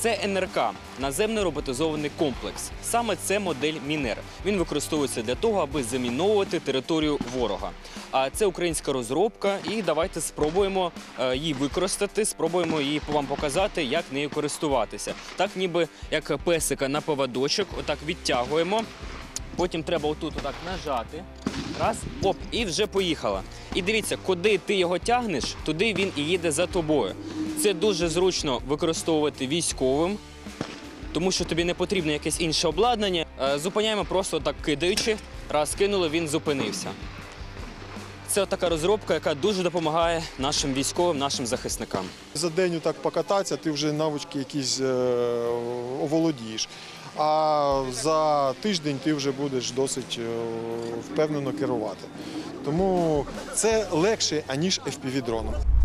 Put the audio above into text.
Це НРК наземний роботизований комплекс. Саме це модель Мінер. Він використовується для того, аби заміновувати територію ворога. А це українська розробка, і давайте спробуємо е, її використати, спробуємо її вам показати, як нею користуватися. Так, ніби як песика на поводочок, отак відтягуємо. Потім треба отут отак нажати. Раз, оп, і вже поїхала. І дивіться, куди ти його тягнеш, туди він і їде за тобою. Це дуже зручно використовувати військовим, тому що тобі не потрібно якесь інше обладнання. Е, Зупиняємо просто так кидаючи. Раз кинули, він зупинився. Це така розробка, яка дуже допомагає нашим військовим, нашим захисникам. За день так покататися, ти вже навички якісь е, оволодієш. А за тиждень ти вже будеш досить е, впевнено керувати. Тому це легше, аніж FPV-дроном.